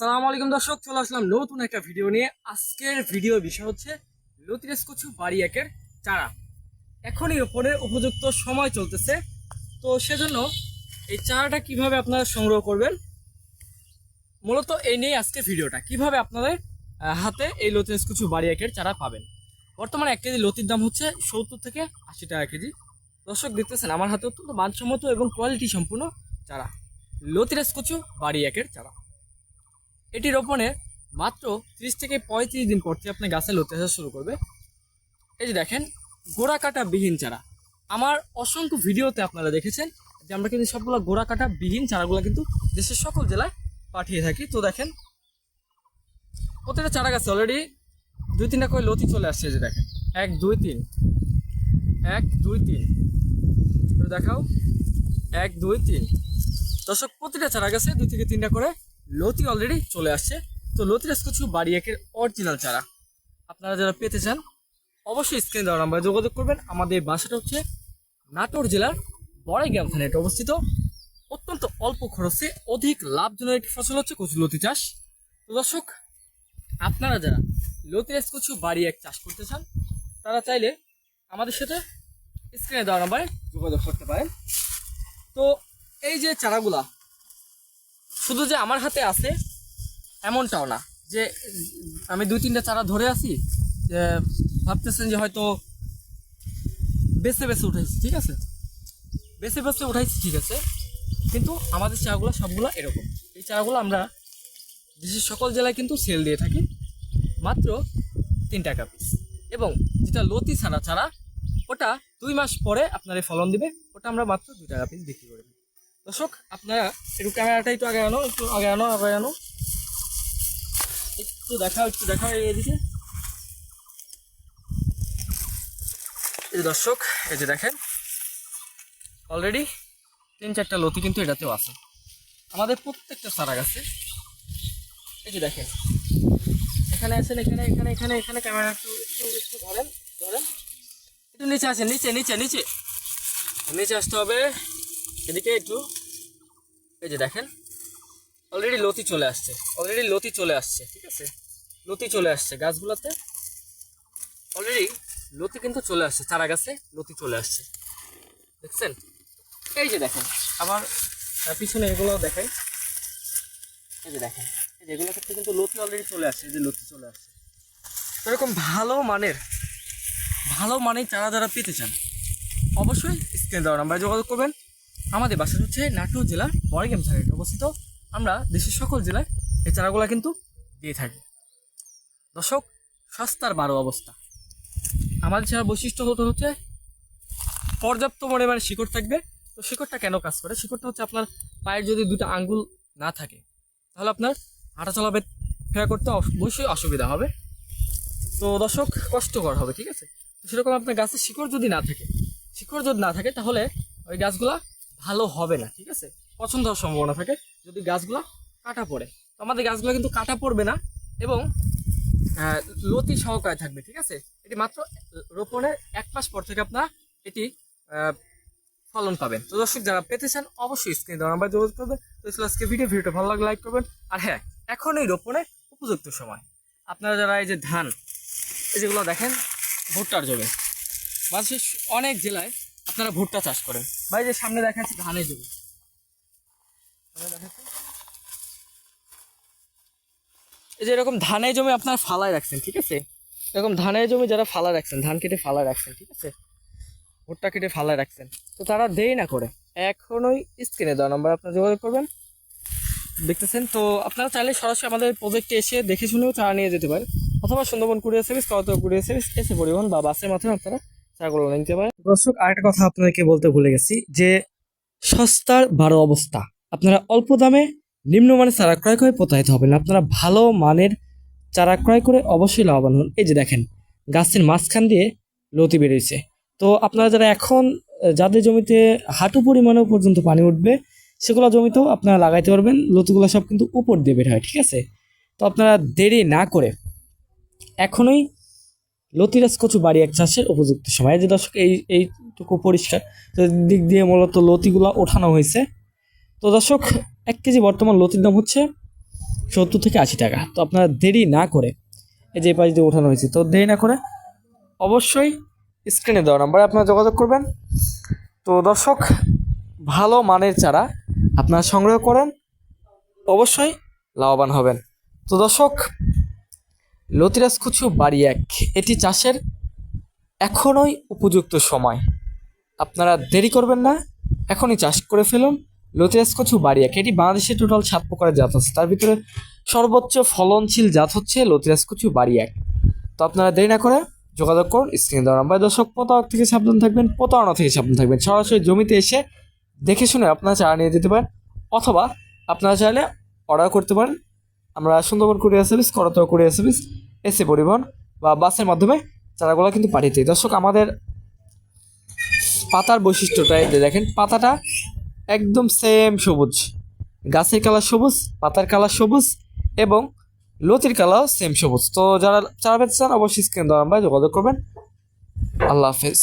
আসসালামু আলাইকুম দর্শক, চলে আসলাম নতুন একটা ভিডিও নিয়ে। আজকের ভিডিও বিষয় হচ্ছে লতিরাজ কচু বাড়ি একের চারা। এখনই রোপণের উপযুক্ত সময় চলতেছে। তো সেজন্য এই চারাটা কীভাবে আপনারা সংগ্রহ করবেন? মূলত এই নিয়ে আজকে ভিডিওটা কীভাবে আপনাদের হাতে এই লতিরাজ কচু বাড়ি একের চারা পাবেন? বর্তমানে এক কেজি লতির দাম হচ্ছে সত্তর থেকে আশি টাকা কেজি। দর্শক দেখতেছেন, আমার হাতে অত্যন্ত মানসম্মত এবং কোয়ালিটি সম্পূর্ণ চারা। লতিরাজ কচু বাড়ি একের চারা। এটি রোপণে মাত্র ত্রিশ থেকে পঁয়ত্রিশ দিন পর থেকে আপনি গাছে লতে আসা শুরু করবে। এই যে দেখেন গোড়া কাটা বিহীন চারা। আমার অসংখ্য ভিডিওতে আপনারা দেখেছেন যে আমরা কিন্তু সবগুলো গোড়া কাটা বিহীন চারাগুলো কিন্তু দেশের সকল জেলায় পাঠিয়ে থাকি। তো দেখেন, প্রত্যেকটা চারা গাছে অলরেডি দুই তিনটা করে লতি চলে আসছে যে দেখেন। এক, দুই, তিন। এক, দুই, তিন। দেখাও। এক, দুই, তিন। দর্শক, প্রতিটা চারা গাছে দুই থেকে তিনটা করে লতি অলরেডি চলে আসছে। তো লতি রাজ কিছু বাড়ি একের অরিজিনাল চারা। আপনারা যারা পেতে চান, অবশ্যই স্ক্রিন দেওয়ার নাম্বারে যোগাযোগ করবেন। আমাদের বাসাটা হচ্ছে নাটোর জেলার বড়াইগ্রাম থানায় এটা অবস্থিত। অত্যন্ত অল্প খরচে অধিক লাভজনক একটি ফসল হচ্ছে কচু লতি চাষ। তো দর্শক, আপনারা যারা লতি রাজ কচু বাড়ি এক চাষ করতে চান, তারা চাইলে আমাদের সাথে স্ক্রিনে দেওয়ার নাম্বারে যোগাযোগ করতে পারেন। তো এই যে চারাগুলা শুধু যে আমার হাতে আছে, এমনটাও না। যে আমি দুই তিনটা চারা ধরে আছি, যে ভাবতেছেন যে হয়তো বেছে বেছে উঠাইছি, ঠিক আছে? বেছে বেছে উঠাইছি, ঠিক আছে? কিন্তু আমাদের চারাগুলো সবগুলো এরকম। এই চারাগুলো আমরা দেশের সকল জেলায় কিন্তু সেল দিয়ে থাকি, মাত্র তিন টাকা পিস এবং যেটা লতি ছাড়া চারা, ওটা দুই মাস পরে আপনার ফলন দিবে, ওটা আমরা মাত্র দুই টাকা পিস বিক্রি দর্শক, আপনারা একটু ক্যামেরাটা একটু আগে আনো, একটু আগে আনো আগে আনো। একটু দেখাও একটু দেখাও এদিকে এই যে দর্শক, এই যে দেখেন অলরেডি তিন চারটা লতি কিন্তু এটাতেও আছে। আমাদের প্রত্যেকটা চারা গাছে এই যে দেখেন, এখানে আছেন, এখানে এখানে এখানে এখানে ক্যামেরা একটু একটু একটু ধরেন ধরেন। একটু নিচে আসেন, নিচে নিচে নিচে। নিচে আসতে হবে, এদিকে একটু। এই যে দেখেন অলরেডি লতি চলে আসছে অলরেডি লতি চলে আসছে, ঠিক আছে? লতি চলে আসছে গাছগুলোতে। অলরেডি লতি কিন্তু চলে আসছে, চারা গাছে লতি চলে আসছে। দেখছেন? এই যে দেখেন, আবার পিছনে এগুলো দেখাই। এই যে দেখেন, এই যে এগুলো ক্ষেত্রে কিন্তু লতি অলরেডি চলে আসছে, এই যে লতি চলে আসছে। এরকম ভালো মানের ভালো মানের চারা যারা পেতে চান, অবশ্যই স্ক্রিন দেওয়ার নাম্বারে যোগাযোগ করবেন। আমাদের বাসা হচ্ছে নাটোর জেলার বড়গ্রাম থানায় অবস্থিত। আমরা দেশের সকল জেলায় এই চারাগুলো কিন্তু দিয়ে থাকি। দর্শক, সস্তার বারো অবস্থা। আমাদের চারার বৈশিষ্ট্য হতে হচ্ছে, পর্যাপ্ত পরিমাণে শিকড় থাকবে। তো শিকড়টা কেন কাজ করে? শিকড়টা হচ্ছে আপনার পায়ের যদি দুটো আঙ্গুল না থাকে, তাহলে আপনার হাঁটা চলা ফেরা করতে অবশ্যই অসুবিধা হবে। তো দর্শক, কষ্টকর হবে, ঠিক আছে? সেরকম আপনার গাছের শিকড় যদি না থাকে, শিকড় যদি না থাকে, তাহলে ওই গাছগুলা ভালো হবে না, ঠিক আছে? পছন্দ হওয়ার সম্ভাবনা থাকে যদি গাছগুলা কাটা পড়ে। তো আমাদের গাছগুলো কিন্তু কাটা পড়বে না এবং লতি সহকারে থাকবে, ঠিক আছে? এটি মাত্র রোপণের এক মাস পর থেকে আপনার এটি ফলন পাবেন। তো দর্শক, যারা পেতে চান অবশ্যই স্ক্রিনে দেওয়া নাম্বার যোগাযোগ করবেন। তো আজকে ভিডিও ভিডিওটা ভালো লাগলে লাইক করবেন। আর হ্যাঁ এখন এই রোপণের উপযুক্ত সময়। আপনারা যারা এই যে ধান, এই যেগুলো দেখেন, ভুট্টার জমি মানুষের অনেক জেলায় আপনারা ভুট্টা চাষ করেন। এই যে সামনে দেখাচ্ছি ধানের জমি এই যে এরকম ধানের জমি আপনারা ফালায় রাখছেন, ঠিক আছে? এরকম ধানের জমি যারা ফালা রাখছেন, ধান কেটে ফালা রাখছেন, ঠিক আছে? ভুট্টা কেটে ফালায় রাখছেন। তো তারা দেরি না করে, এখনই স্ক্রিনে দেওয়া নম্বর আপনারা যোগাযোগ করবেন। দেখতেছেন? তো আপনারা চাইলে সরাসরি আমাদের প্রজেক্টে এসে দেখে শুনেও চারা নিয়ে যেতে পারেন। অথবা সুন্দরবন কুরিয়ার সার্ভিস কত কুরিয়ার সার্ভিস এসে পরিবহন বা বাসের মাধ্যমে আপনারা চারাগুলো নিতে পারেন। দর্শক, আরেকটা কথা আপনাদেরকে বলতে ভুলে গেছি যে সস্তার বারো অবস্থা। আপনারা অল্প দামে নিম্নমানের চারা ক্রয় করে প্রতারিত হবেন। আপনারা ভালো মানের চারা ক্রয় করে অবশ্যই লাভবান হন। এই যে দেখেন, গাছের মাঝখান দিয়ে লতি বেরিয়েছে তো আপনারা যারা এখন, যাদের জমিতে হাঁটু পরিমাণেও পর্যন্ত পানি উঠবে, সেগুলো জমিতেও আপনারা লাগাইতে পারবেন। লতিগুলো সব কিন্তু উপর দিয়ে বের হয়, ঠিক আছে? তো আপনারা দেরি না করে এখনই লতিরাজ কচু বাড়ি এক চাষের উপযুক্ত সময়। যে দর্শক, এই, এইটুকু পরিষ্কার। দিক দিয়ে মূলত লতিগুলো ওঠানো হয়েছে। তো দর্শক, এক কেজি বর্তমান লতির দাম হচ্ছে সত্তর থেকে আশি টাকা। তো আপনারা দেরি না করে এই যে পাশ দিয়ে ওঠানো হয়েছে। তো দেরি না করে অবশ্যই স্ক্রিনে দেওয়া নাম্বারে আপনারা যোগাযোগ করবেন। তো দর্শক, ভালো মানের চারা আপনারা সংগ্রহ করেন, অবশ্যই লাভবান হবেন। তো দর্শক লতিরাজ কুচু, বাড়ি এক। এটি চাষের এখনই উপযুক্ত সময়। আপনারা দেরি করবেন না, এখনই চাষ করে ফেলুন। লতিরাজ কচু, বাড়ি এক। এটি বাংলাদেশে টোটাল সাত প্রকারের জাত আছে। তার ভিতরে সর্বোচ্চ ফলনশীল জাত হচ্ছে লতিরাজ কচু, বাড়ি এক। তো আপনারা দেরি না করে যোগাযোগ করুন, স্ক্রিনে দেওয়া নাম্বার দর্শক, প্রতারক থেকে সাবধান থাকবেন, প্রতারণা থেকে সাবধান থাকবেন। সরাসরি জমিতে এসে দেখে শুনে আপনারা চারা নিয়ে যেতে পারেন, অথবা আপনারা চাইলে অর্ডার করতে পারেন আমরা Sundarban courier service Karatoya courier service এসে পরিবহন বা বাসের মাধ্যমে চারাগুলো কিন্তু পাঠিয়ে দিই। দর্শক, আমাদের পাতার বৈশিষ্ট্যটা দেখেন, পাতাটা একদম সেম সবুজ। গাছের কালার সবুজ, পাতার কালার সবুজ এবং লতির কালারও সেম সবুজ। তো যারা চারা পেতে চান, অবশ্যই স্ক্রিন দেওয়া যোগাযোগ করবেন। আল্লাহ হাফেজ।